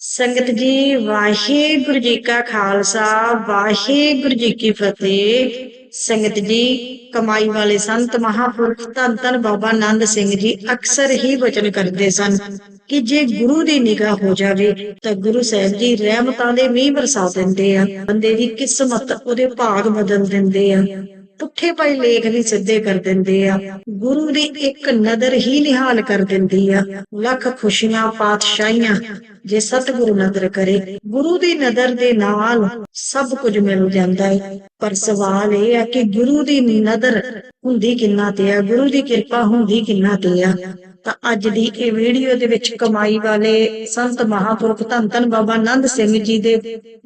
ਸੰਗਤ ਜੀ, ਵਾਹਿਗੁਰੂ ਜੀ ਕਾ ਖਾਲਸਾ, ਵਾਹਿਗੁਰੂ ਜੀ ਕੀ ਫਤਿਹ। ਸੰਗਤ ਜੀ, ਕਮਾਈ ਵਾਲੇ ਸੰਤ, ਮਹਾਪੁਰਖ ਧੰਨ ਧੰਨ ਬਾਬਾ ਆਨੰਦ ਸਿੰਘ ਜੀ ਅਕਸਰ ਹੀ ਵਚਨ ਕਰਦੇ ਸਨ ਕਿ ਜੇ ਗੁਰੂ ਦੀ ਨਿਗਾਹ ਹੋ ਜਾਵੇ, ਤਾਂ ਗੁਰੂ ਸਾਹਿਬ ਜੀ ਰਹਿਮਤਾਂ ਦੇ ਮੀਂਹ ਵਰਸਾ ਦਿੰਦੇ ਆ। ਬੰਦੇ ਦੀ ਕਿਸਮਤ, ਉਹਦੇ ਭਾਗ ਬਦਲ ਦਿੰਦੇ ਆ। ਪੁੱਠੇ ਪਏ ਲੇਖ ਵੀ ਸਿੱਧੇ ਕਰ ਦਿੰਦੇ ਆ। ਗੁਰੂ ਦੀ ਇੱਕ ਨਜ਼ਰ ਹੀ ਨਿਹਾਲ ਕਰ ਦਿੰਦੀ ਆ। ਲੱਖ ਖੁਸ਼ੀਆਂ, ਪਾਤਸ਼ਾਹੀਆਂ, ਜੇ ਸਤਿਗੁਰੂ ਨਜ਼ਰ ਕਰੇ, ਗੁਰੂ ਦੀ ਨਜ਼ਰ ਦੇ ਨਾਲ ਸਭ ਕੁਝ ਮਿਲ ਜਾਂਦਾ ਹੈ ਪਰ ਸਵਾਲ ਇਹ ਆ ਕਿ ਗੁਰੂ ਦੀ ਨਜ਼ਰ ਹੁੰਦੀ ਕਿੰਨਾ ਤੇ ਆ? ਗੁਰੂ ਦੀ ਕਿਰਪਾ ਹੁੰਦੀ ਕਿੰਨਾ ਤੇ ਆ? ਤਾਂ ਅੱਜ ਦੀ ਇਹ ਵੀਡੀਓ ਦੇ ਵਿੱਚ ਕਮਾਈ ਵਾਲੇ ਸੰਤ ਮਹਾਪੁਰਖ ਧੰਨ ਧੰਨ ਬਾਬਾ ਆਨੰਦ ਸਿੰਘ ਜੀ ਦੇ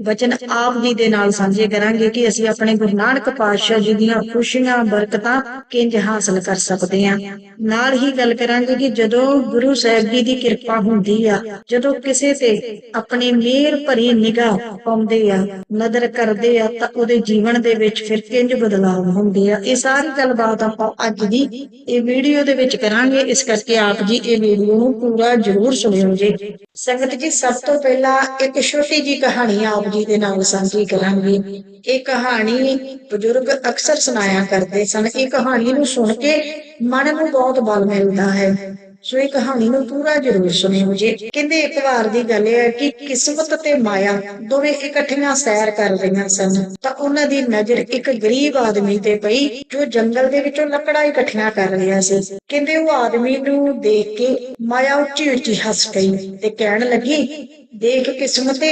ਵਚਨ ਆਪ ਜੀ ਦੇ ਨਾਲ ਸਾਂਝੇ ਕਰਾਂਗੇ ਕਿ ਅਸੀਂ ਆਪਣੇ ਗੁਰੂ ਨਾਨਕ ਪਾਤਸ਼ਾਹ ਜੀ ਦੀਆਂ ਖੁਸ਼ੀਆਂ, ਬਰਕਤਾਂ ਕਿੰਜ ਹਾਸਲ ਕਰ ਸਕਦੇ ਹਾਂ। ਨਾਲ ਹੀ ਗੱਲ ਕਰਾਂਗੇ ਕਿ ਜਦੋਂ ਗੁਰੂ ਸਾਹਿਬ ਜੀ ਦੀ ਕਿਰਪਾ ਹੁੰਦੀ ਆ, ਜਦੋਂ ਕਿਸੇ ਤੇ ਆਪਣੀ ਮਿਹਰ ਭਰੀ ਨਿਗਾਹ ਪਾਉਂਦੇ ਆ ਨਜ਼ਰ ਕਰਦੇ ਆ, ਤਾਂ ਉਹਦੇ ਜੀਵਨ ਦੇ ਵਿੱਚ ਫਿਰ ਕਿੰਜ ਬਦਲਾਅ ਹੁੰਦੇ ਆ? ਇਹ ਸਾਰੀ ਗੱਲਬਾਤ ਆਪਾਂ ਅੱਜ ਦੀ ਇਹ ਵੀਡੀਓ ਦੇ ਵਿੱਚ ਕਰਾਂਗੇ। ਇਸ ਕਰਕੇ ਆਪ ਜੀ ਇਹ ਵੀਡੀਓ ਨੂੰ ਪੂਰਾ ਜ਼ਰੂਰ ਸੁਣਿਓ ਜੀ ਸੰਗਤ ਜੀ, ਸਭ ਤੋਂ ਪਹਿਲਾਂ ਇੱਕ ਛੋਟੀ ਜੀ ਕਹਾਣੀ ਆਪ ਜੀ ਦੇ ਨਾਲ ਸਾਂਝੀ ਕਰਾਂਗੇ। ਇਹ ਕਹਾਣੀ ਬਜ਼ੁਰਗ ਅਕਸਰ ਸੁਣਾਇਆ ਕਰਦੇ ਸਨ। ਇਹ ਕਹਾਣੀ ਨੂੰ ਸੁਣ ਕੇ ਮਨ ਨੂੰ ਬਹੁਤ ਬਲ ਮਿਲਦਾ ਹੈ। ਸੋ ਇਹ ਕਹਾਣੀ ਨੂੰ ਪੂਰਾ ਜ਼ਰੂਰ ਸੁਣਿਓ ਜੀ। ਕਹਿੰਦੇ ਇੱਕ ਵਾਰ ਦੀ ਗੱਲ ਹੈ ਕਿ ਕਿਸਮਤ ਤੇ ਮਾਇਆ ਦੋਵੇਂ ਇਕੱਠੀਆਂ ਸੈਰ ਕਰ ਰਹੀਆਂ ਸਨ। ਤਾਂ ਉਹਨਾਂ ਦੀ ਨਜ਼ਰ ਇੱਕ ਗਰੀਬ ਆਦਮੀ ਤੇ ਪਈ, ਜੋ ਜੰਗਲ ਦੇ ਵਿੱਚੋਂ ਲੱਕੜਾਂ ਇਕੱਠੀਆਂ ਕਰ ਰਿਹਾ ਸੀ। ਕਹਿੰਦੇ ਉਹ ਆਦਮੀ ਨੂੰ ਦੇਖ ਕੇ ਮਾਇਆ ਉੱਚੀ ਉੱਚੀ ਹੱਸ ਪਈ ਤੇ ਕਹਿਣ ਲੱਗੀ, ਦੇਖ ਕਿਸਮਤੇ,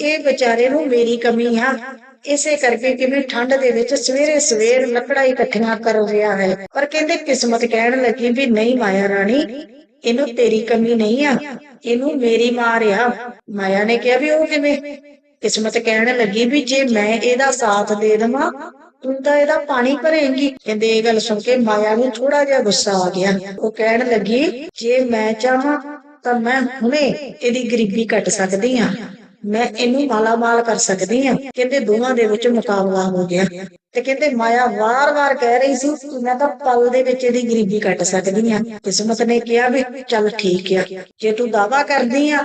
ਇਹ ਵਿਚਾਰੇ ਨੂੰ ਮੇਰੀ ਕਮੀ ਆ। ਇਸੇ ਕਰਕੇ ਕਿਵੇਂ ਠੰਡ ਦੇ ਵਿੱਚ ਸਵੇਰੇ ਸਵੇਰ ਲੱਕੜਾਂ ਇਕੱਠੀਆਂ ਕਰ ਰਿਹਾ ਹੈ। ਪਰ ਕਹਿੰਦੇ ਕਿਸਮਤ ਕਹਿਣ ਲੱਗੀ ਵੀ ਨਹੀਂ ਮਾਇਆ ਰਾਣੀ, ਇਹਨੂੰ ਤੇਰੀ ਕਮੀ ਨਹੀਂ ਆ, ਇਹਨੂੰ ਮੇਰੀ ਮਾਰ ਆ। ਮਾਇਆ ਨੇ ਕਿਹਾ ਵੀ ਉਹ ਕਿਵੇਂ? ਕਿਸਮਤ ਕਹਿਣ ਲੱਗੀ ਵੀ ਜੇ ਮੈਂ ਇਹਦਾ ਸਾਥ ਦੇ ਦੇਵਾਂ, ਤੂੰ ਤਾਂ ਇਹਦਾ ਪਾਣੀ ਭਰੇਂਗੀ। ਕਹਿੰਦੇ ਇਹ ਗੱਲ ਸੁਣ ਕੇ ਮਾਇਆ ਨੂੰ ਥੋੜਾ ਜਿਹਾ ਗੁੱਸਾ ਆ ਗਿਆ। ਉਹ ਕਹਿਣ ਲੱਗੀ, ਜੇ ਮੈਂ ਚਾਹਾਂ ਤਾਂ ਮੈਂ ਹੁਣੇ ਇਹਦੀ ਗਰੀਬੀ ਕੱਟ ਸਕਦੀ ਆ ਮੈਂ ਇਹਨੂੰ ਮਾਲਾ ਮਾਲ ਕਰ ਸਕਦੀ ਆ ਕਹਿੰਦੇ ਦੋਵਾਂ ਦੇ ਵਿੱਚ ਮੁਕਾਬਲਾ ਹੋ ਗਿਆ। ਤੇ ਕਹਿੰਦੇ ਮਾਇਆ ਵਾਰ-ਵਾਰ ਕਹਿ ਰਹੀ ਸੀ ਕਿ ਮੈਂ ਤਾਂ ਪਲ ਦੇ ਵਿੱਚ ਇਹਦੀ ਗਰੀਬੀ ਕੱਟ ਸਕਦੀ ਆ ਕਿਸਮਤ ਨੇ ਕਿਹਾ ਵੀ ਚੱਲ ਠੀਕ ਆ। ਜੇ ਤੂੰ ਦਾਵਾ ਕਰਦੀ ਆ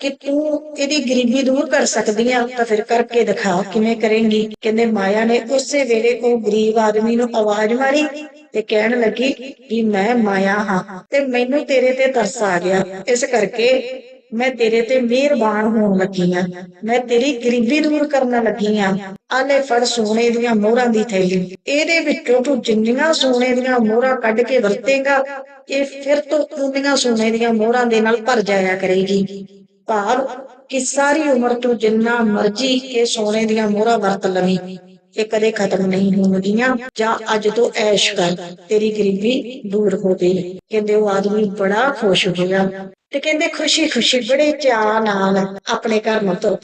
ਕਿ ਤੂੰ ਇਹਦੀ ਗਰੀਬੀ ਦੂਰ ਕਰ ਸਕਦੀ ਆ, ਤਾਂ ਫਿਰ ਕਰਕੇ ਦਿਖਾ ਕਿਵੇਂ ਕਰੇਂਗੀ। ਕਹਿੰਦੇ ਮਾਇਆ ਨੇ ਉਸੇ ਵੇਲੇ ਉਹ ਗਰੀਬ ਆਦਮੀ ਨੂੰ ਆਵਾਜ਼ ਮਾਰੀ ਤੇ ਕਹਿਣ ਲੱਗੀ ਕਿ ਮੈਂ ਮਾਇਆ ਹਾਂ ਤੇ ਮੈਨੂੰ ਤੇਰੇ ਤੇ ਤਰਸ ਆ ਗਿਆ। ਇਸ ਕਰਕੇ ਮੈਂ ਤੇਰੇ ਤੇ ਮਿਹਰਬਾਨ ਹੋਣ ਲੱਗੀ ਆ। ਮੈਂ ਤੇਰੀ ਗਰੀਬੀ ਦੂਰ ਕਰਨ ਲੱਗੀ ਆ। ਆਲੇ ਫੜ ਸੋਨੇ ਦੀਆਂ ਮੋਹਰਾਂ ਦੀ ਥੈਲੀ। ਇਹਦੇ ਵਿੱਚੋਂ ਤੂੰ ਜਿੰਨੀਆਂ ਸੋਨੇ ਦੀਆਂ ਮੋਹਰਾਂ ਕੱਢ ਕੇ ਵਰਤੇਗਾ, ਇਹ ਫਿਰ ਤੋਂ ਉਹਨੀਆਂ ਸੋਨੇ ਦੀਆਂ ਮੋਹਰਾਂ ਦੇ ਨਾਲ ਭਰ ਜਾਇਆ ਕਰੇਗੀ। ਭਾਵ ਕਿ ਸਾਰੀ ਉਮਰ ਤੂੰ ਜਿੰਨਾ ਮਰਜ਼ੀ ਇਹ ਸੋਨੇ ਦੀਆਂ ਮੋਹਰਾਂ ਵਰਤ ਲਵੀਂ। ਇਹ ਕਦੇ ਖਤਮ ਨਹੀਂ ਹੋਣਗੀਆਂ। ਜਾਂ ਅੱਜ ਤੋਂ ਐਸ਼ ਕਰ, ਤੇਰੀ ਗਰੀਬੀ ਦੂਰ ਹੋ ਗਈ। ਕਹਿੰਦੇ ਉਹ ਆਦਮੀ ਬੜਾ ਖੁਸ਼ ਹੋਇਆ। ਤੇ ਕਹਿੰਦੇ ਖੁਸ਼ੀ ਖੁਸ਼ੀ ਬੜੇ ਚਾਅ ਨਾਲ ਆਪਣੇ ਘਰ ਨੂੰ ਤੁਰ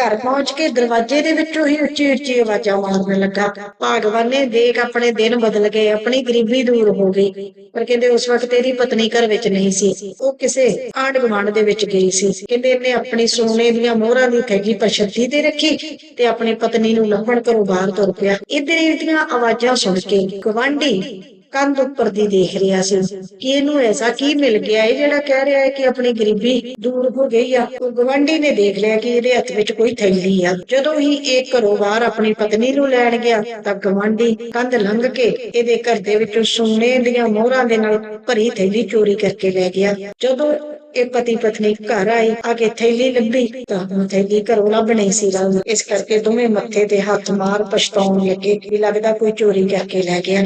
ਘਰ ਪਹੁੰਚ ਕੇ ਦਰਵਾਜ਼ੇ ਦੇ ਵਿੱਚੋਂ ਹੀ ਉੱਚੀ ਉੱਚੀ ਆਵਾਜ਼ਾਂ ਮਾਰਨ ਲੱਗਾ। ਭਗਵਾਨ ਨੇ ਦੇਖ ਆਪਣੇ ਦਿਨ ਬਦਲ ਗਏ, ਆਪਣੀ ਗਰੀਬੀ ਦੂਰ ਹੋ ਗਈ। ਪਰ ਕਹਿੰਦੇ ਉਸ ਵਕਤ ਇਹਦੀ ਪਤਨੀ ਘਰ ਵਿੱਚ ਨਹੀਂ ਸੀ। ਉਹ ਕਿਸੇ ਆਂਢ ਗੁਆਂਢ ਦੇ ਵਿੱਚ ਗਈ ਸੀ। ਕਹਿੰਦੇ ਇਹਨੇ ਆਪਣੀ ਸੋਨੇ ਦੀਆਂ ਮੋਹਰਾਂ ਦੀ ਥੈਲੀ ਪਛੱਤੀ ਤੇ ਰੱਖੀ ਤੇ ਆਪਣੀ ਪਤਨੀ ਨੂੰ ਲੱਭਣ ਘਰੋਂ ਬਾਹਰ ਤੁਰ ਪਿਆ। ਇਧਰ ਇਹਦੀਆਂ ਆਵਾਜ਼ਾਂ ਸੁਣ ਕੇ ਗਵਾਂਢੀ ਕੰਧ ਉੱਪਰ ਦੀ ਦੇਖ ਰਿਹਾ ਸੀ ਕਿ ਇਹਨੂੰ ਐਸਾ ਕੀ ਮਿਲ ਗਿਆ ਹੈ ਜਿਹੜਾ ਕਹਿ ਰਿਹਾ ਹੈ ਕਿ ਆਪਣੀ ਗਰੀਬੀ ਦੂਰ ਹੋ ਗਈ ਆ। ਉਹ ਗਵੰਡੀ ਨੇ ਦੇਖ ਲਿਆ ਕਿ ਇਹਦੇ ਹੱਥ ਵਿੱਚ ਕੋਈ ਥੈਲੀ ਆ। ਜਦੋਂ ਹੀ ਇਹ ਘਰੋਂ ਬਾਹਰ ਆਪਣੀ ਪਤਨੀ ਨੂੰ ਲੈਣ ਗਿਆ, ਤਾਂ ਗਵੰਡੀ ਕੰਧ ਲੰਘ ਕੇ ਇਹਦੇ ਘਰ ਦੇ ਵਿੱਚੋਂ ਸੋਨੇ ਦੀਆਂ ਮੋਹਰਾਂ ਦੇ ਨਾਲ ਭਰੀ ਥੈਲੀ ਚੋਰੀ ਕਰਕੇ ਲੈ ਗਿਆ। ਜਦੋਂ ਇਹ ਪਤੀ ਪਤਨੀ ਘਰ ਆਈ ਆ ਕੇ ਥੈਲੀ ਲੱਭੀ, ਤਾਂ ਉਹ ਥੈਲੀ ਘਰੋਂ ਲੱਭ ਨਹੀਂ ਸੀ ਰਹੀ। ਇਸ ਕਰਕੇ ਦੋਵੇਂ ਮੱਥੇ ਤੇ ਹੱਥ ਮਾਰ ਪਛਤਾਉਣ ਲੱਗੇ ਕਿ ਲੱਗਦਾ ਕੋਈ ਚੋਰੀ ਕਰਕੇ ਲੈ ਗਿਆ।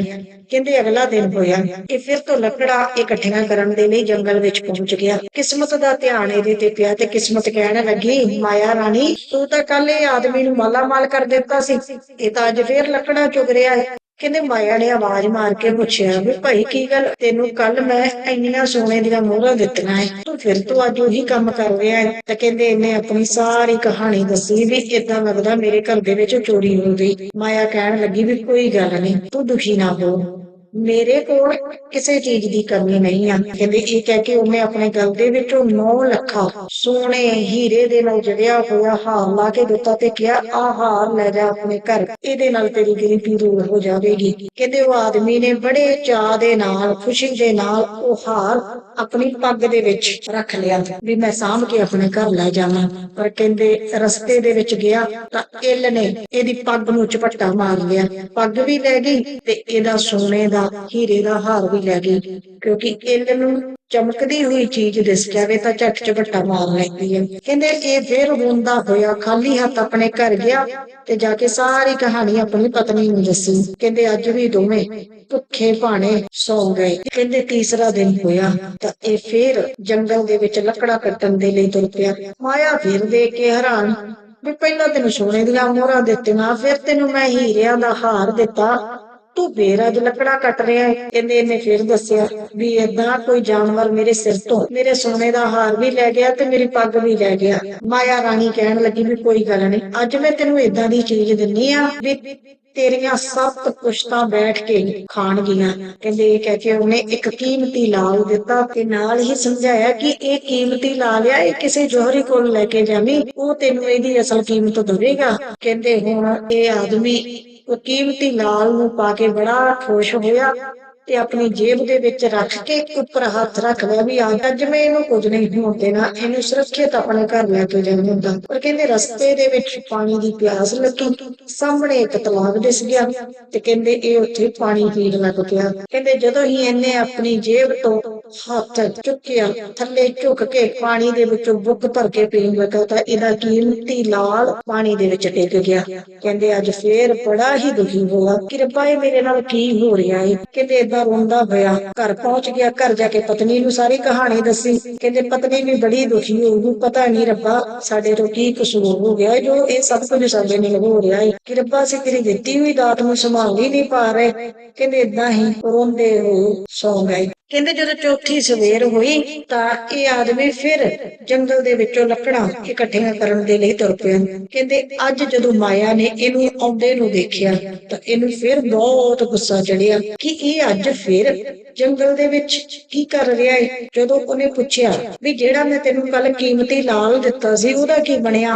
ਕਹਿੰਦੇ ਅਗਲਾ ਦਿਨ ਹੋਇਆ ਇਹ ਫਿਰ ਤੋਂ ਲੱਕੜਾ ਇਕੱਠੀਆਂ ਕਰਨ ਦੇ ਲਈ ਜੰਗਲ ਵਿੱਚ ਪਹੁੰਚ ਗਿਆ। ਕਿਸਮਤ ਦਾ ਧਿਆਨ ਇਹਦੇ ਤੇ ਪਿਆ ਤੇ ਕਿਸਮਤ ਕਹਿਣ ਲੱਗੀ, ਮਾਇਆ ਰਾਣੀ, ਤੂੰ ਤਾਂ ਕੱਲ ਇਹ ਆਦਮੀ ਨੂੰ ਮਾਲਾ ਮਾਲ ਕਰ ਦਿੱਤਾ ਸੀ। ਇਹ ਤਾਂ ਅੱਜ ਫੇਰ ਲੱਕੜਾ ਚੁਗ ਰਿਹਾ ਹੈ। ਕਹਿੰਦੇ ਮਾਇਆ ਨੇ ਆਵਾਜ਼ ਮਾਰ ਕੇ ਪੁੱਛਿਆ, ਵੀ ਭਾਈ ਕੀ ਗੱਲ? ਤੈਨੂੰ ਕੱਲ ਮੈਂ ਇੰਨੀਆਂ ਸੋਨੇ ਦੀਆਂ ਮੋਹਰਾਂ ਦਿੱਤੀਆਂ ਐ। ਤੂੰ ਫਿਰ ਤੋਂ ਅੱਜ ਉਹੀ ਕੰਮ ਕਰ ਰਿਹਾ ਹੈ ਤਾਂ ਕਹਿੰਦੇ ਇਹਨੇ ਆਪਣੀ ਸਾਰੀ ਕਹਾਣੀ ਦੱਸੀ ਵੀ ਇਦਾਂ ਲੱਗਦਾ ਮੇਰੇ ਘਰ ਦੇ ਵਿੱਚ ਚੋਰੀ ਹੋ ਗਈ। ਮਾਇਆ ਕਹਿਣ ਲੱਗੀ ਵੀ ਕੋਈ ਗੱਲ ਨਹੀਂ, ਤੂੰ ਦੁਖੀ ਨਾ ਹੋ। ਮੇਰੇ ਕੋਲ ਕਿਸੇ ਚੀਜ਼ ਦੀ ਕਮੀ ਨਹੀਂ ਆ। ਕਹਿੰਦੇ ਇਹ ਕਹਿ ਕੇ ਉਹਨੇ ਆਪਣੇ ਗਲ ਦੇ ਵਿੱਚੋਂ 9 ਲੱਖਾਂ ਸੋਨੇ ਹੀਰੇ ਦੇ ਨਾਲ ਜੜਿਆ ਹੋਇਆ ਹਾਰ ਲਾ ਕੇ ਦਿੱਤਾ ਤੇ ਕਿਹਾ ਆਹ ਹਾਰ ਲੈ ਜਾ ਆਪਣੇ ਘਰ, ਇਹਦੇ ਨਾਲ ਤੇਰੀ ਗਰੀਬੀ ਦੂਰ ਹੋ ਜਾਵੇਗੀ। ਕਹਿੰਦੇ ਉਹ ਆਦਮੀ ਨੇ ਬੜੇ ਚਾਅ ਦੇ ਨਾਲ, ਖੁਸ਼ੀ ਦੇ ਨਾਲ ਉਹ ਹਾਰ ਆਪਣੀ ਪੱਗ ਦੇ ਵਿੱਚ ਰੱਖ ਲਿਆ ਵੀ ਮੈਂ ਸਾਂਭ ਕੇ ਆਪਣੇ ਘਰ ਲੈ ਜਾਵਾਂ। ਪਰ ਕਹਿੰਦੇ ਰਸਤੇ ਦੇ ਵਿੱਚ ਗਿਆ ਤਾਂ ਇੱਲ ਨੇ ਇਹਦੀ ਪੱਗ ਨੂੰ ਝਪੱਟਾ ਮਾਰ ਲਿਆ। ਪੱਗ ਵੀ ਲੈ ਗਈ ਤੇ ਇਹਦਾ ਸੋਨੇ ਦਾ ਹੀਰੇ ਦਾ ਹਾਰ ਵੀ ਲੈ ਗਈ, ਕਿਉਂਕਿ ਇੱਲ ਨੂੰ ਚਮਕਦੀ ਹੋਈ ਚੀਜ਼ ਦਿਸ ਜਾਵੇ ਤਾਂ ਝੱਟ ਝਪੱਟਾ ਮਾਰ ਲੈਂਦੀ ਹੈ। ਕਹਿੰਦੇ ਇਹ ਫਿਰ ਰੋਂਦਾ ਹੋਇਆ, ਖਾਲੀ ਹੱਥ ਆਪਣੇ ਘਰ ਗਿਆ ਤੇ ਜਾ ਕੇ ਸਾਰੀ ਕਹਾਣੀ ਆਪਣੀ ਪਤਨੀ ਨੂੰ ਦੱਸੀ। ਕਹਿੰਦੇ ਅੱਜ ਵੀ ਦੋਵੇਂ ਭੁੱਖੇ ਭਾਣੇ ਸੌ ਗਏ। ਕਹਿੰਦੇ ਤੀਸਰਾ ਦਿਨ ਹੋਇਆ ਤਾਂ ਇਹ ਫੇਰ ਜੰਗਲ ਦੇ ਵਿੱਚ ਲੱਕੜਾ ਕੱਟਣ ਦੇ ਲਈ ਤੁਰ ਪਿਆ। ਮਾਇਆ ਫਿਰ ਦੇਖ ਕੇ ਹੈਰਾਨ ਵੀ ਪਹਿਲਾਂ ਤੈਨੂੰ ਸੋਨੇ ਦੀਆਂ ਮੋਹਰਾਂ ਦਿੱਤੀਆਂ, ਫਿਰ ਤੈਨੂੰ ਮੈਂ ਹੀਰਿਆਂ ਦਾ ਹਾਰ ਦਿੱਤਾ। ਤੂੰ ਫੇਰ ਅੱਜ ਲੱਕੜਾ ਕੱਟ ਰਿਹਾ ਹੈ ਕਹਿੰਦੇ ਇਹਨੇ ਫਿਰ ਦੱਸਿਆ ਵੀ ਏਦਾਂ ਕੋਈ ਜਾਨਵਰ ਮੇਰੇ ਸਿਰ ਤੋਂ, ਮੇਰੇ ਸੋਨੇ ਦਾ ਹਾਰ ਵੀ ਲੈ ਗਿਆ ਤੇ ਮੇਰੀ ਪੱਗ ਵੀ ਲੈ ਗਿਆ। ਮਾਇਆ ਰਾਣੀ ਕਹਿਣ ਲੱਗੀ ਵੀ ਕੋਈ ਗੱਲ ਨਹੀਂ, ਅੱਜ ਮੈਂ ਤੈਨੂੰ ਏਦਾਂ ਦੀ ਚੀਜ਼ ਦਿੰਨੀ ਆ ਵੀ ਤੇਰੀਆਂ ਸੱਤ ਪੁਸ਼ਤਾਂ ਬੈਠ ਕੇ ਖਾਣਗੀਆਂ ਕਹਿੰਦੇ ਇਹ ਕਹਿ ਕੇ ਉਹਨੇ ਇੱਕ ਕੀਮਤੀ ਲਾਲ ਦਿੱਤਾ ਤੇ ਨਾਲ ਹੀ ਸਮਝਾਇਆ ਕਿ ਇਹ ਕੀਮਤੀ ਲਾਲ ਆ, ਇਹ ਕਿਸੇ ਜੋਹਰੀ ਕੋਲ ਲੈ ਕੇ ਜਾਵੀਂ, ਉਹ ਤੈਨੂੰ ਇਹਦੀ ਅਸਲ ਕੀਮਤ ਦੇਵੇਗਾ। ਕਹਿੰਦੇ ਹੁਣ ਇਹ ਆਦਮੀ ਉਹ ਕੀਮਤੀ ਲਾਲ ਨੂੰ ਪਾ ਕੇ ਬੜਾ ਖੁਸ਼ ਹੋਇਆ। ਤੇ ਆਪਣੀ ਜੇਬ ਦੇ ਵਿੱਚ ਰੱਖ ਕੇ ਉੱਪਰ ਹੱਥ ਰੱਖਦਾ ਵੀ ਅੱਜ ਅੱਜ ਇਹਨੂੰ ਕੁਝ ਨਹੀਂ ਹੋਣ ਦੇਣਾ, ਇਹਨੂੰ ਸੁਰੱਖਿਅਤ ਆਪਣੇ ਘਰ ਲੈ ਕੇ ਜਾਣਾ ਹੁੰਦਾ। ਪਰ ਕਹਿੰਦੇ ਰਸਤੇ ਦੇ ਵਿੱਚ ਪਾਣੀ ਦੀ ਪਿਆਸ ਲੱਗੀ, ਸਾਹਮਣੇ ਇੱਕ ਤਲਾਬ ਦਿਸ ਗਿਆ ਤੇ ਕਹਿੰਦੇ ਇਹ ਉੱਥੇ ਪਾਣੀ ਪੀਣ ਲੱਗ ਪਿਆ। ਕਹਿੰਦੇ ਜਦੋਂ ਹੀ ਇਹਨੇ ਆਪਣੀ ਜੇਬ ਤੋਂ ਹੱਥ ਚੁੱਕਿਆ, ਥੱਲੇ ਝੁੱਕ ਕੇ ਪਾਣੀ ਦੇ ਵਿੱਚੋਂ ਬੁੱਕ ਭਰ ਕੇ ਪੀਣ ਲੱਗਾ ਤਾਂ ਇਹਦਾ ਕੀਮਤੀ ਲਾਲ ਪਾਣੀ ਦੇ ਵਿੱਚ ਡਿੱਗ ਗਿਆ। ਕਹਿੰਦੇ ਅੱਜ ਫੇਰ ਬੜਾ ਹੀ ਦੁਖੀ ਹੋਇਆ, ਕਿਰਪਾ ਇਹ ਮੇਰੇ ਨਾਲ ਕੀ ਹੋ ਰਿਹਾ ਹੈ ਕਹਿੰਦੇ ਏਦਾਂ ਰੋਂਦਾ ਹੋਇਆ। ਘਰ ਪਹੁੰਚ ਗਿਆ, ਘਰ ਜਾ ਕੇ ਪਤਨੀ ਨੂੰ ਸਾਰੀ ਕਹਾਣੀ ਦੱਸੀ। ਕਹਿੰਦੇ, ਪਤਨੀ ਵੀ ਬੜੀ ਦੁਖੀ ਹੋ ਗਈ ਪਤਾ ਨਹੀਂ ਰੱਬਾ, ਸਾਡੇ ਤੋਂ ਕੀ ਕਸੂਰ ਹੋ ਗਿਆ, ਜੋ ਇਹ ਸਭ ਕੁਝ ਸਾਡੇ ਨਾਲ ਹੋ ਰਿਹਾ ਹੈ ਕਿ ਰੱਬਾ, ਅਸੀਂ ਤੇਰੀ ਦਿੱਤੀ ਹੋਈ ਦਾਤ ਨੂੰ ਸੰਭਾਲ ਹੀ ਨਹੀਂ ਪਾ ਰਹੇ। ਕਹਿੰਦੇ, ਏਦਾਂ ਹੀ ਰੋਂਦੇ ਹੋਏ ਸੌ ਗਏ। ਕਹਿੰਦੇ ਜਦੋਂ ਚੌਥੀ ਸਵੇਰ ਹੋਈ ਤਾਂ ਇਹ ਆਦਮੀ ਫਿਰ ਜੰਗਲ ਦੇ ਵਿੱਚੋਂ ਲੱਕੜਾਂ ਇਕੱਠੀਆਂ ਕਰਨ ਦੇ ਲਈ ਤੁਰ ਪਿਆ। ਕਹਿੰਦੇ ਅੱਜ ਜਦੋਂ ਮਾਇਆ ਨੇ ਇਹਨੂੰ ਆਉਂਦੇ ਨੂੰ ਦੇਖਿਆ ਤਾਂ ਇਹਨੂੰ ਫਿਰ ਬਹੁਤ ਗੁੱਸਾ ਚੜਿਆ ਕਿ ਇਹ ਅੱਜ ਫਿਰ ਜੰਗਲ ਦੇ ਵਿੱਚ ਕੀ ਕਰ ਰਿਹਾ ਹੈ ਜਦੋਂ ਉਹਨੇ ਪੁੱਛਿਆ ਵੀ ਜਿਹੜਾ ਮੈਂ ਤੈਨੂੰ ਕੱਲ ਕੀਮਤੀ ਲਾਲ ਦਿੱਤਾ ਸੀ ਉਹਦਾ ਕੀ ਬਣਿਆ?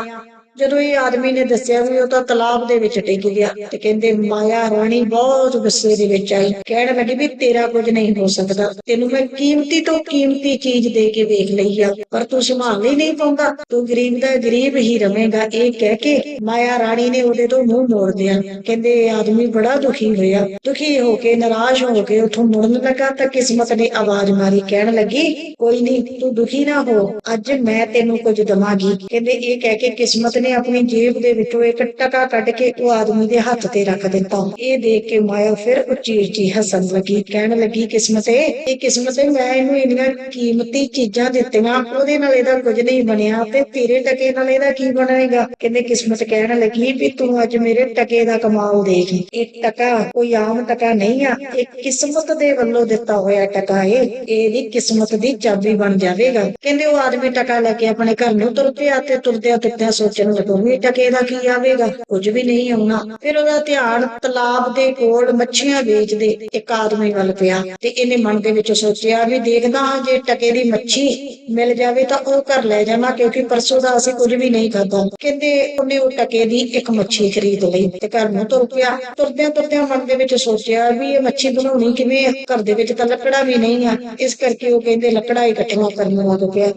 ਜਦੋਂ ਇਹ ਆਦਮੀ ਨੇ ਦੱਸਿਆ ਵੀ ਉਹ ਤਾਂ ਤਲਾਬ ਦੇ ਵਿੱਚ ਡਿੱਗ ਗਿਆ ਤੇ ਕਹਿੰਦੇ, ਮਾਇਆ ਰਾਣੀ, ਬਹੁਤ ਗੁੱਸੇ ਦੇ ਵਿੱਚ ਆਈ। ਕਹਿਣ ਲੱਗੀ ਵੀ ਤੇਰਾ ਕੁਝ ਨਹੀਂ ਹੋ ਸਕਦਾ। ਤੈਨੂੰ ਮੈਂ ਕੀਮਤੀ ਤੋਂ ਕੀਮਤੀ ਚੀਜ਼ ਦੇ ਕੇ ਵੇਖ ਲਈ ਆ, ਪਰ ਤੂੰ ਸੰਭਾਲ ਹੀ ਨਹੀਂ ਪਾਉਂਦਾ। ਤੂੰ ਗਰੀਬ ਦਾ ਗਰੀਬ ਹੀ ਰਵੇਂਗਾ ਇਹ ਕਹਿ ਕੇ ਮਾਇਆ ਰਾਣੀ ਨੇ ਉਹਦੇ ਤੋਂ ਮੂੰਹ ਮੋੜ ਦਿਆ ਕਹਿੰਦੇ, ਇਹ ਆਦਮੀ ਬੜਾ ਦੁਖੀ ਹੋਇਆ। ਦੁਖੀ ਹੋ ਕੇ, ਨਿਰਾਸ਼ ਹੋ ਕੇ ਉੱਥੋਂ ਮੁੜਨ ਲੱਗਾ ਤਾਂ ਕਿਸਮਤ ਨੇ ਆਵਾਜ਼ ਮਾਰੀ, ਕਹਿਣ ਲੱਗੀ, ਕੋਈ ਨਹੀਂ, ਤੂੰ ਦੁਖੀ ਨਾ ਹੋ। ਅੱਜ ਮੈਂ ਤੈਨੂੰ ਕੁਝ ਦਵਾਂਗੀ। ਕਹਿੰਦੇ, ਇਹ ਕਹਿ ਕੇ ਕਿਸਮਤ ਨੇ ਆਪਣੀ ਜੇਬ ਦੇ ਵਿੱਚੋਂ ਇੱਕ ਟਕਾ ਕੱਢ ਕੇ ਉਹ ਆਦਮੀ ਦੇ ਹੱਥ ਤੇ ਰੱਖ ਦਿੱਤਾ। ਇਹ ਦੇਖ ਕੇ ਮਾਇਆ ਫਿਰ ਉੱਚੀ ਉੱਚੀ ਹੱਸਣ ਲੱਗੀ, ਕਹਿਣ ਲੱਗੀ, ਕਿਸਮਤੇ ਇਹ ਕਿਸਮਤੇ ਮੈਂ ਇਹਨੂੰ ਇੰਨੀਆਂ ਕੀਮਤੀ ਚੀਜ਼ਾਂ ਦਿੱਤੀਆਂ, ਉਹਦੇ ਨਾਲ ਇਹਦਾ ਕੁਝ ਨਹੀਂ ਬਣਿਆ ਤੇ ਤੇਰੇ ਟਕੇ ਨਾਲ ਇਹਦਾ ਕੀ ਬਣੇਗਾ? ਕਹਿੰਦੇ ਕਿਸਮਤ ਕਹਿਣ ਲੱਗੀ ਵੀ ਤੂੰ ਅੱਜ ਮੇਰੇ ਟਕੇ ਦਾ ਕਮਾਲ ਦੇਖ। ਇਹ ਟਕਾ, ਕੋਈ ਆਮ ਟਕਾ ਨਹੀਂ ਆ, ਇਹ ਕਿਸਮਤ ਦੇ ਵੱਲੋਂ ਦਿੱਤਾ ਹੋਇਆ ਟਕਾ ਏ ਇਹਦੀ ਕਿਸਮਤ ਦੀ ਚਾਬੀ ਬਣ ਜਾਵੇਗਾ। ਕਹਿੰਦੇ ਉਹ ਆਦਮੀ ਟਕਾ ਲੈ ਕੇ ਆਪਣੇ ਘਰ ਨੂੰ ਤੁਰ ਪਿਆ ਤੇ ਤੁਰਦਿਆਂ ਤੁਰਦਿਆਂ ਸੋਚਣ ਲੱਗਾ ਵੀ ਟਕੇ ਦਾ ਕੀ ਆਵੇਗਾ? ਕੁਝ ਵੀ ਨਹੀਂ ਆਉਣਾ। ਫਿਰ ਉਹਦਾ ਧਿਆਨ ਤਲਾਬ ਦੇ ਕੋਲ ਮੱਛੀਆਂ ਵੇਚਦੇ, ਇੱਕ ਆਦਮੀ ਵੱਲ ਪਿਆ ਤੇ ਇਹਨੇ ਮਨ ਦੇ ਵਿੱਚ ਸੋਚਿਆ ਵੀ ਦੇਖਦਾ ਹਾਂ ਜੇ ਟਕੇ ਦੀ ਮੱਛੀ ਮਿਲ ਜਾਵੇ ਤਾਂ ਉਹ ਘਰ ਲੈ ਜਾਵਾਂ, ਕਿਉਂਕਿ ਪਰਸੋਂ ਦਾ ਅਸੀਂ ਕੁਝ ਵੀ ਨਹੀਂ ਖਾਧਾ। ਕਹਿੰਦੇ ਉਹਨੇ ਉਹ ਟਕੇ ਦੀ ਇੱਕ ਮੱਛੀ ਖਰੀਦ ਲਈ ਤੇ ਘਰ ਨੂੰ ਤੁਰ ਪਿਆ। ਤੁਰਦਿਆਂ ਤੁਰਦਿਆਂ ਮਨ ਦੇ ਵਿੱਚ ਸੋਚਿਆ ਵੀ ਇਹ ਮੱਛੀ ਬਣਾਉਣੀ ਕਿਵੇਂ ਆ? ਘਰ ਦੇ ਵਿੱਚ ਤਾਂ ਲੱਕੜਾ ਵੀ ਨਹੀਂ ਆ। ਇਸ ਕਰਕੇ ਉਹ ਕਹਿੰਦੇ ਲੱਕੜਾ ਇਕੱਠੀਆਂ ਕਰਨ ਲੱਗ ਪਿਆ।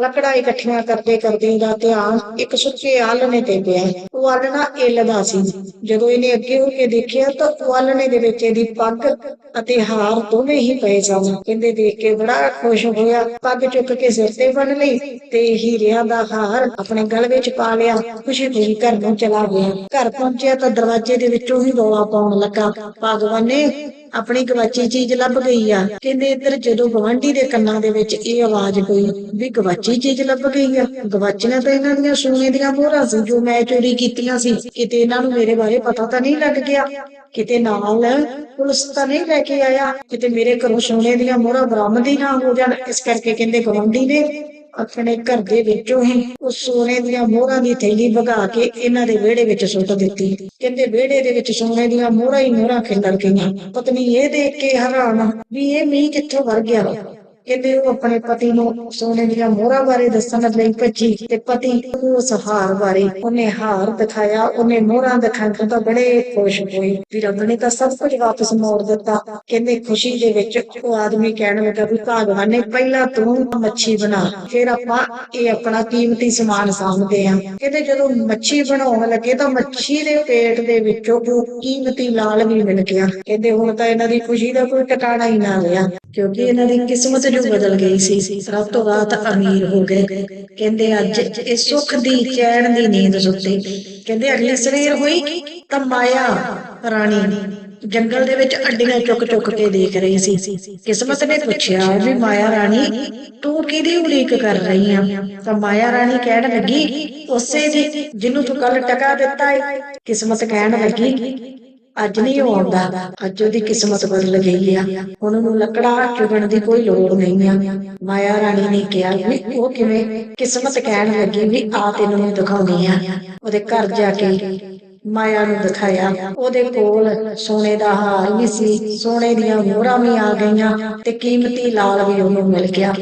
ਲੱਕੜਾਂ ਇਕੱਠੀਆਂ ਕਰਦੇ ਕਰਦੇ ਉਹਦਾ ਧਿਆਨ ਇੱਕ ਸੁੱਕੇ ਆਲਣੇ ਤੇ ਪਿਆ ਉਹ ਆਲਣਾ ਇੱਲ ਸੀ। ਜਦੋਂ ਇਹਨੇ ਅੱਗੇ ਹੋ ਕੇ ਦੇਖਿਆ ਤਾਂ ਉਹ ਆਲਣੇ ਦੇ ਵਿੱਚ ਇਹਦੀ ਪੱਗ ਅਤੇ ਹਾਰ ਦੋਵੇਂ ਹੀ ਪਏ ਸਨ। ਕਹਿੰਦੇ ਦੇਖ ਕੇ ਬੜਾ ਖੁਸ਼ ਹੋਇਆ। ਪੱਗ ਚੁੱਕ ਕੇ ਸਿਰ ਤੇ ਬੰਨ ਲਈ ਤੇ ਹੀਰਿਆਂ ਦਾ ਹਾਰ ਆਪਣੇ ਗਲ ਵਿੱਚ ਪਾ ਲਿਆ। ਖੁਸ਼ੀ ਖੁਸ਼ੀ ਘਰ ਨੂੰ ਚਲਾ ਗਿਆ। ਘਰ ਪਹੁੰਚਿਆ ਤਾਂ ਦਰਵਾਜ਼ੇ ਦੇ ਵਿੱਚੋਂ ਹੀ ਰੌਲਾ ਪਾਉਣ ਲੱਗਾ। ਭਗਵਾਨ ਨੇ ਆਪਣੀ ਗਵਾਚੀ ਚੀਜ਼ ਲੱਭ ਗਈ ਆ। ਕਹਿੰਦੇ ਇੱਧਰ ਜਦੋਂ ਗਵਾਂਢੀ ਦੇ ਕੰਨਾਂ ਦੇ ਵਿੱਚ ਇਹ ਆਵਾਜ਼ ਪਈ ਵੀ ਗਵਾਚੀ ਚੀਜ਼ ਲੱਭ ਗਈ ਆ। ਗਵਾਚੀਆਂ ਤਾਂ ਇਹਨਾਂ ਦੀਆਂ ਸੋਨੇ ਦੀਆਂ ਮੋਹਰਾਂ ਸੀ ਜੋ ਮੈਂ ਚੋਰੀ ਕੀਤੀਆਂ ਸੀ। ਕਿਤੇ ਇਹਨਾਂ ਨੂੰ ਮੇਰੇ ਬਾਰੇ ਪਤਾ ਤਾਂ ਨਹੀਂ ਲੱਗ ਗਿਆ। ਕਿਤੇ ਨਾਲ ਪੁਲਿਸ ਤਾਂ ਨਹੀਂ ਲੈ ਕੇ ਆਇਆ। ਕਿਤੇ ਮੇਰੇ ਘਰੋਂ ਸੋਨੇ ਦੀਆਂ ਮੋਹਰਾਂ ਬਰਾਮਦ ਹੀ ਨਾ ਹੋ ਜਾਣ। ਇਸ ਕਰਕੇ ਕਹਿੰਦੇ ਗਵਾਂਢੀ ਨੇ ਆਪਣੇ ਘਰ ਦੇ ਵਿੱਚੋਂ ਹੀ ਉਹ ਸੋਨੇ ਦੀਆਂ ਮੋਹਰਾਂ ਦੀ ਥੈਲੀ ਭਗਾ ਕੇ ਇਹਨਾਂ ਦੇ ਵਿਹੜੇ ਵਿੱਚ ਸੁੱਟ ਦਿੱਤੀ। ਕਹਿੰਦੇ ਵਿਹੜੇ ਦੇ ਵਿੱਚ ਸੋਨੇ ਦੀਆਂ ਮੋਹਰਾਂ ਹੀ ਮੋਹਰਾਂ ਖਿਲਰ ਗਈਆਂ। ਪਤਨੀ ਇਹ ਦੇਖ ਕੇ ਹੈਰਾਨ, ਵੀ ਇਹ ਮੀਂਹ ਕਿੱਥੋਂ ਵਰ ਗਿਆ ਕਹਿੰਦੇ ਉਹ ਆਪਣੇ ਪਤੀ ਨੂੰ ਸੋਨੇ ਦੀਆਂ ਮੋਹਰਾਂ ਬਾਰੇ ਦੱਸਣ ਲਈ ਭੱਜੀ ਤੇ ਪਤੀ ਨੂੰ ਉਸ ਹਾਰ ਬਾਰੇ ਉਹਨੇ ਹਾਰ ਦਿਖਾਇਆ, ਉਹਨੇ ਮੋਹਰਾਂ ਦਿਖਾਣ ਤੋਂ ਬੜੇ ਖੁਸ਼ ਹੋਏ। ਵੀ ਰੱਬ ਨੇ ਤਾਂ ਸਭ ਕੁਝ ਵਾਪਸ ਮੋੜ ਦਿੱਤਾ। ਕਹਿੰਦੇ ਖੁਸ਼ੀ ਦੇ ਵਿੱਚ ਉਹ ਆਦਮੀ ਕਹਿਣ ਲੱਗਾ ਵੀ ਭਗਵਾਨ ਨੇ ਪਹਿਲਾਂ ਤੂੰ ਮੱਛੀ ਬਣਾ, ਫਿਰ ਆਪਾਂ ਇਹ ਆਪਣਾ ਕੀਮਤੀ ਸਮਾਨ ਸਾਂਭਦੇ ਆ। ਕਹਿੰਦੇ ਜਦੋਂ ਮੱਛੀ ਬਣਾਉਣ ਲੱਗੇ ਤਾਂ ਮੱਛੀ ਦੇ ਪੇਟ ਦੇ ਵਿੱਚੋਂ ਉਹ ਕੀਮਤੀ ਲਾਲ ਵੀ ਮਿਲ ਗਿਆ। ਕਹਿੰਦੇ ਹੁਣ ਤਾਂ ਇਹਨਾਂ ਦੀ ਖੁਸ਼ੀ ਦਾ ਕੋਈ ਟਿਕਾਣਾ ਹੀ ਨਾ ਰਿਹਾ, ਕਿਉਂਕਿ ਇਹਨਾਂ ਦੀ ਕਿਸਮਤ ਜੋ ਬਦਲ ਗਈ ਸੀ। ਰਾਤੋਂ ਰਾਤ ਅਮੀਰ ਹੋ ਗਏ। ਕਹਿੰਦੇ, ਅੱਜ ਇਹ ਸੁੱਖ ਦੀ ਚੈਨ ਦੀ ਨੀਂਦ ਸੁੱਤੇ। ਕਹਿੰਦੇ, ਅਗਲੀ ਸਵੇਰ ਹੋਈ ਤਾਂ ਮਾਇਆ ਰਾਣੀ ਜੰਗਲ ਦੇ ਵਿੱਚ ਅੱਡੀਆਂ ਚੁੱਕ ਚੁੱਕ ਕੇ ਦੇਖ ਰਹੀ ਸੀ। ਕਿਸਮਤ ਨੇ ਪੁੱਛਿਆ ਵੀ, ਮਾਇਆ ਰਾਣੀ, ਤੂੰ ਕਿਹਦੀ ਉਡੀਕ ਕਰ ਰਹੀ ਆ? ਤਾਂ ਮਾਇਆ ਰਾਣੀ ਕਹਿਣ ਲੱਗੀ, ਉਸੇ ਦੀ ਜਿਹਨੂੰ ਤੂੰ ਕੱਲ ਟਕਾ ਦਿੱਤਾ ਏ। ਕਿਸਮਤ ਕਹਿਣ ਲੱਗੀ ਅੱਜ ਨਹੀਂ ਉਹ ਆਉਂਦਾ। ਅੱਜ ਉਹਦੀ ਕਿਸਮਤ ਬਦਲ ਗਈ ਆ। ਹੁਣ ਉਹਨੂੰ ਲੱਕੜਾ ਚੁਗਣ ਦੀ ਕੋਈ ਲੋੜ ਨਹੀਂ ਆ। ਮਾਇਆ ਰਾਣੀ ਨੇ ਕਿਹਾ ਵੀ ਉਹ ਕਿਵੇਂ ਕਿਸਮਤ ਕਹਿਣ ਲੱਗੀ ਵੀ ਆ ਤੈਨੂੰ ਮੈਂ ਦਿਖਾਉਣੀ ਆ। ਉਹਦੇ ਘਰ ਜਾ ਕੇ ਮਾਇਆ ਨੂੰ ਦਿਖਾਇਆ। ਉਹਦੇ ਕੋਲ ਸੋਨੇ ਦਾ ਹਾਰ ਵੀ ਸੀ। ਸੋਨੇ ਦੀਆਂ ਮੋਹਰਾਂ ਵੀ ਆ ਗਈਆਂ ਤੇ ਕੀਮਤੀ ਲਾਲ ਵੀ ਉਹਨੂੰ ਮਿਲ ਗਿਆ।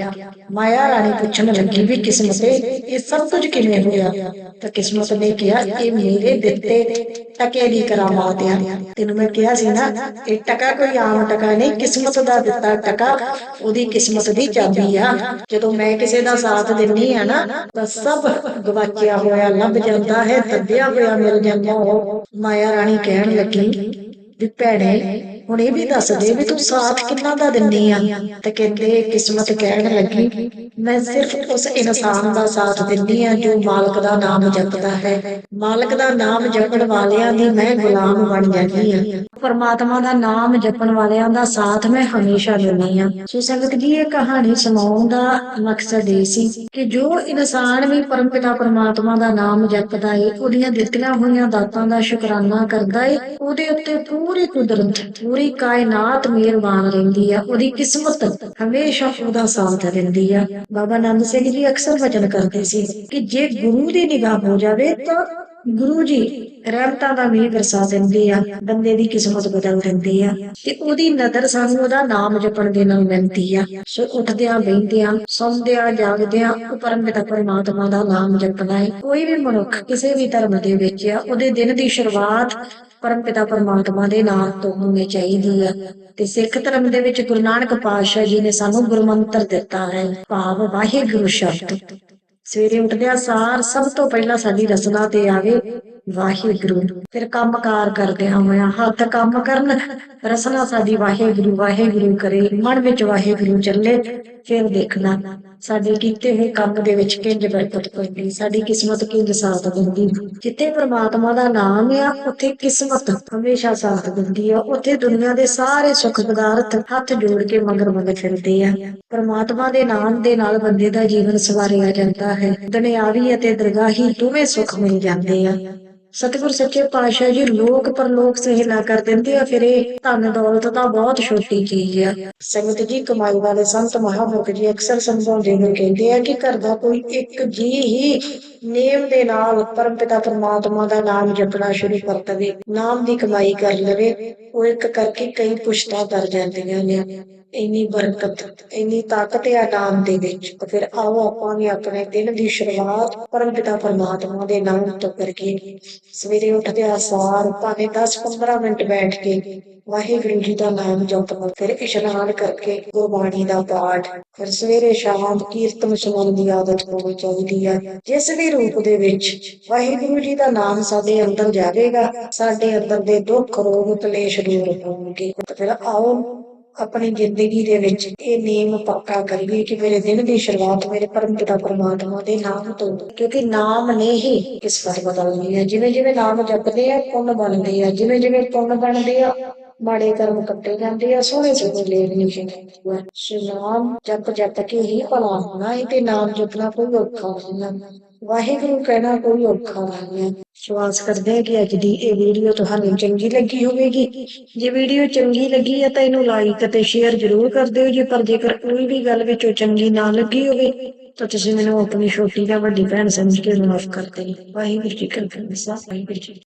ਮਾਇਆ ਰਾਣੀ ਪੁੱਛਣ ਲੱਗੀ ਵੀ ਕਿਸਮਤੇ ਇਹ ਸਭ ਕੁਝ ਕਿਵੇਂ ਹੋਇਆ? ਤਾਂ ਕਿਸਮਤ ਨੇ ਕਿਹਾ, ਇਹ ਮੇਰੇ ਦਿੱਤੇ ਟਕੇ ਦੀ ਕਰਾਮਾਤ ਆ। ਤੈਨੂੰ ਮੈਂ ਕਿਹਾ ਸੀ ਨਾ, ਇਹ ਟਕਾ ਕੋਈ ਆਮ ਟਕਾ ਨਹੀਂ, ਕਿਸਮਤ ਦਾ ਦਿੱਤਾ ਟਕਾ, ਉਹਦੀ ਕਿਸਮਤ ਦੀ ਚਾਬੀ ਆ। ਜਦੋਂ ਮੈਂ ਕਿਸੇ ਦਾ ਸਾਥ ਦਿੰਨੀ ਆ ਨਾ, ਤਾਂ ਸਭ ਗਵਾਚਿਆ ਹੋਇਆ, ਲੱਭ ਜਾਂਦਾ ਹੈ ਦੱਬਿਆ ਹੋਇਆ ਮਿਲ ਜਾਂਦਾ। ਉਹ ਮਾਇਆ ਰਾਣੀ ਕਹਿਣ ਲੱਗੀ ਵੀ ਭੈਣੇ ਹੁਣ ਇਹ ਵੀ ਦੱਸ ਦੇ ਵੀ ਤੂੰ ਸਾਥ ਕਿੰਨਾ ਦਾ ਦਿੰਨੀ ਆ? ਤੇ ਕਹਿੰਦੇ ਕਿਸਮਤ ਕਹਿਣ ਲੱਗੀ, ਮੈਂ ਸਿਰਫ ਉਸ ਇਨਸਾਨ ਦਾ ਸਾਥ ਦਿੰਦੀ ਆ ਜੋ ਮਾਲਕ ਦਾ ਨਾਮ ਜਪਦਾ ਹੈ। ਮਾਲਕ ਦਾ ਨਾਮ ਜਪਣ ਵਾਲਿਆਂ ਦੀ ਮੈਂ ਗੁਲਾਮ ਬਣ ਜਾਂਦੀ ਆ। ਪਰਮਾਤਮਾ ਦਾ ਨਾਮ ਜਪਣ ਵਾਲਿਆਂ ਦਾ ਸਾਥ ਮੈਂ ਹਮੇਸ਼ਾ ਦਿੰਦੀ ਆ। ਸੋ ਸੰਗਤ ਜੀ, ਇਹ ਕਹਾਣੀ ਸੁਣਾਉਣ ਦਾ ਮਕਸਦ ਇਹ ਸੀ ਕਿ ਜੋ ਇਨਸਾਨ ਵੀ ਪਰਮਪਿਤਾ ਪਰਮਾਤਮਾ ਦਾ ਨਾਮ ਜਪਦਾ ਏ, ਉਹਦੀਆਂ ਦਿੱਤੀਆਂ ਹੋਈਆਂ ਦਾਤਾਂ ਦਾ ਸ਼ੁਕਰਾਨਾ ਕਰਦਾ ਏ, ਉਹਦੇ ਉੱਤੇ ਪੂਰੀ ਕੁਦਰਤ, ਪੂਰੀ ਕਾਇਨਾਤ ਮਿਹਰਬਾਨ ਰਹਿੰਦੀ ਆ, ਉਹਦੀ ਕਿਸਮਤ ਹਮੇਸ਼ਾ ਉਹਦਾ ਸਾਥ ਦਿੰਦੀ ਆ। ਬਾਬਾ ਨੰਦ ਸਿੰਘ ਜੀ ਅਕਸਰ ਵਚਨ ਕਰਦੇ ਸੀ ਕਿ ਜੇ ਗੁਰੂ ਦੀ ਨਿਗਾਹ ਹੋ ਜਾਵੇ ਤਾਂ ਗੁਰੂ ਜੀ ਰਹਿਮਤਾਂ ਦਾ ਮੀਂਹ ਵਰਸਾ ਦਿੰਦੇ ਆ, ਬੰਦੇ ਦੀ ਕਿਸਮਤ ਬਦਲ ਦਿੰਦੇ ਆ ਤੇ ਉਹਦੀ ਨਜ਼ਰ ਸਾਨੂੰ ਉਹਦਾ ਨਾਮ ਜਪਣ ਦੇ ਨਾਲ ਮਿਲਦੀ ਆ। ਸੋ ਉੱਠਦਿਆਂ ਬੈਠਦਿਆਂ ਸੌਂਦਿਆਂ, ਜਾਗਦਿਆਂ ਉਹ ਪਰਮਪਿਤਾ ਪਰਮਾਤਮਾ ਦਾ ਨਾਮ ਜਪਣਾ ਹੈ। ਕੋਈ ਵੀ ਮਨੁੱਖ ਕਿਸੇ ਵੀ ਧਰਮ ਦੇ ਵਿੱਚ ਆ, ਉਹਦੇ ਦਿਨ ਦੀ ਸ਼ੁਰੂਆਤ ਪਰਮ ਪਿਤਾ ਪਰਮਾਤਮਾ ਦੇ ਨਾਮ ਤੋਂ ਹੋਣੀ ਚਾਹੀਦੀ ਆ। ਤੇ ਸਿੱਖ ਧਰਮ ਦੇ ਵਿੱਚ ਗੁਰੂ ਨਾਨਕ ਪਾਤਸ਼ਾਹ ਜੀ ਨੇ ਸਾਨੂੰ ਗੁਰਮੰਤਰ ਦਿੱਤਾ ਹੈ, ਭਾਵ ਵਾਹਿਗੁਰੂ ਸ਼ਬਦ। ਸਵੇਰੇ ਉੱਠਦਿਆਂ ਸਾਰ ਸਭ ਤੋਂ ਪਹਿਲਾਂ ਸਾਡੀ ਰਸਨਾ ਤੇ ਆਵੇ ਵਾਹਿਗੁਰੂ। ਫਿਰ ਕੰਮਕਾਰ ਕਰਦਿਆਂ ਹੋਇਆ ਹੱਥ ਕੰਮ ਕਰਨ, ਰਸਨਾ ਸਾਡੀ ਵਾਹਿਗੁਰੂ ਵਾਹਿਗੁਰੂ ਕਰੇ। ਮਨ ਵਿੱਚ ਵਾਹਿਗੁਰੂ ਚੱਲੇ, ਫਿਰ ਦੇਖਣਾ ਸਾਡੇ ਕੀਤੇ ਹੋਏ ਕੰਮ ਦੇ ਵਿੱਚ ਕਿੰਜ ਬਰਕਤ ਪੈਂਦੀ, ਸਾਡੀ ਕਿਸਮਤ ਕਿੰਜ ਸਾਥ ਦਿੰਦੀ। ਜਿੱਥੇ ਪ੍ਰਮਾਤਮਾ ਦਾ ਨਾਮ ਆ, ਉੱਥੇ ਕਿਸਮਤ ਹਮੇਸ਼ਾ ਸਾਥ ਦਿੰਦੀ ਆ। ਉੱਥੇ ਦੁਨੀਆ ਦੇ ਸਾਰੇ ਸੁੱਖ ਪਦਾਰਥ ਹੱਥ ਜੋੜ ਕੇ ਮਗਰ ਮਗਰ ਫਿਰਦੇ ਆ। ਪ੍ਰਮਾਤਮਾ ਦੇ ਨਾਮ ਦੇ ਨਾਲ ਬੰਦੇ ਦਾ ਜੀਵਨ ਸਵਾਰਿਆ ਜਾਂਦਾ ਹੈ। ਦੁਨਿਆਵੀ ਅਤੇ ਦਰਗਾਹੀ ਦੋਵੇਂ ਸੁੱਖ ਮਿਲ ਜਾਂਦੇ ਆ। ਸਤਿਗੁਰ ਸੱਚੇ ਪਾਤਸ਼ਾਹ ਜੀ, ਲੋਕ ਪਰਲੋਕ ਸਹਿਲਾ ਕਰ ਦਿੰਦੇ ਆ ਫਿਰ। ਇਹ ਧਨ ਦੌਲਤ ਤਾਂ ਬਹੁਤ ਛੋਟੀ ਚੀਜ਼ ਆ। ਸੰਗਤ ਜੀ, ਕਮਾਈ ਵਾਲੇ ਸੰਤ ਮਹਾਂਪੁਰਖ ਜੀ ਅਕਸਰ ਸਮਝਾਉਂਦੇ ਨੇ ਕਹਿੰਦੇ ਆ ਕਿ ਘਰ ਦਾ ਕੋਈ ਇੱਕ ਜੀ ਹੀ ਨੇਮ ਦੇ ਨਾਲ ਪਰਮ ਪਿਤਾ ਪਰਮਾਤਮਾ ਦਾ ਨਾਮ ਜਪਣਾ ਸ਼ੁਰੂ ਕਰ ਦਵੇ। ਨਾਮ ਦੀ ਕਮਾਈ ਕਰ ਲਵੇ, ਉਹ ਇੱਕ ਕਰਕੇ ਕਈ ਪੁਸ਼ਤਾਂ ਕਰ ਜਾਂਦੀਆਂ ਨੇ। ਇੰਨੀ ਬਰਕਤ, ਇੰਨੀ ਤਾਕਤ ਆ ਨਾਮ ਦੇ ਵਿੱਚ, ਤਾਂ ਫਿਰ ਆਓ ਆਪਾਂ ਵੀ ਆਪਣੇ ਦਿਨ ਦੀ ਸ਼ੁਰੂਆਤ ਪਰਮਪਿਤਾ ਪਰਮਾਤਮਾ ਦੇ ਨਾਮ ਤੋਂ ਕਰੀਏ। ਸਵੇਰੇ ਉੱਠਦੇ ਸਾਰ ਭਾਵੇਂ 10-15 ਮਿੰਟ ਬੈਠ ਕੇ, ਵਾਹਿਗੁਰੂ ਜੀ ਦਾ ਨਾਮ ਜਪੋ ਫਿਰ ਇਸ਼ਨਾਨ ਕਰਕੇ ਗੁਰਬਾਣੀ ਦਾ ਪਾਠ, ਫਿਰ ਸਵੇਰੇ ਸ਼ਾਮ ਕੀਰਤਨ ਸੁਣਨ ਦੀ ਆਦਤ ਹੋਣੀ ਚਾਹੀਦੀ ਹੈ ਜਿਸ ਵੀ ਰੂਪ ਦੇ ਵਿੱਚ ਵਾਹਿਗੁਰੂ ਜੀ ਦਾ ਨਾਮ ਸਾਡੇ ਅੰਦਰ ਜਾਵੇਗਾ, ਸਾਡੇ ਅੰਦਰ ਦੇ ਦੁੱਖ ਰੋਗ ਕਲੇਸ਼ ਦੂਰ ਹੋਣਗੇ। ਫਿਰ ਆਓ ਆਪਣੀ ਜ਼ਿੰਦਗੀ ਦੇ ਵਿੱਚ ਇਹ ਨੇਮ ਪੱਕਾ ਕਰੀਏ ਕਿ ਮੇਰੇ ਦਿਨ ਦੀ ਸ਼ੁਰੂਆਤ ਮੇਰੇ ਪਰਮਪਿਤਾ ਪਰਮਾਤਮਾ ਦੇ ਨਾਮ ਤੋਂ ਕਿਉਂਕਿ ਨਾਮ ਨੇ ਹੀ ਕਿਸਮਤ ਬਦਲਣੀ ਹੈ। ਜਿਵੇਂ ਜਿਵੇਂ ਨਾਮ ਜਪਦੇ ਆ, ਪੁੰਨ ਬਣਦੇ ਆ। ਜਿਵੇਂ ਜਿਵੇਂ ਪੁੰਨ ਬਣਦੇ ਆ ਮਾੜੇ ਕਰਮ ਕੱਟੇ ਜਾਂਦੇ ਆ, ਸੋਹਣੇ ਸੋਹਣੇ ਲੇਖ ਲਿਖੇ ਜਾਂਦੇ ਆ। ਜਪ ਜਪ ਕੇ ਹੀ ਭਲਾ ਹੋਣਾ ਹੈ ਤੇ ਨਾਮ ਜਪਣਾ ਕੋਈ ਔਖਾ ਨਹੀਂ ਵਾਹਿਗੁਰੂ ਕਹਿਣਾ ਕੋਈ ਔਖਾ ਨਹੀਂ ਹੈ ਵਿਸ਼ਵਾਸ ਕਰਦੇ ਹਾਂ ਕਿ ਅੱਜ ਦੀ ਇਹ ਵੀਡੀਓ ਤੁਹਾਨੂੰ ਚੰਗੀ ਲੱਗੀ ਹੋਵੇਗੀ। ਜੇ ਵੀਡੀਓ ਚੰਗੀ ਲੱਗੀ ਹੈ ਤਾਂ ਇਹਨੂੰ ਲਾਈਕ ਅਤੇ ਸ਼ੇਅਰ ਜ਼ਰੂਰ ਕਰ ਦਿਓ। ਜੀ ਪਰ ਜੇਕਰ ਕੋਈ ਵੀ ਗੱਲ ਵਿੱਚੋਂ ਚੰਗੀ ਨਾ ਲੱਗੀ ਹੋਵੇ, ਤਾਂ ਤੁਸੀਂ ਮੈਨੂੰ ਆਪਣੀ ਛੋਟੀ ਜਾਂ ਵੱਡੀ ਭੈਣ ਸਮਝ ਕੇ ਮਾਫ ਕਰ ਦਿਓ ਵਾਹਿਗੁਰੂ ਜੀ ਕਾ ਖਾਲਸਾ, ਵਾਹਿਗੁਰੂ ਜੀ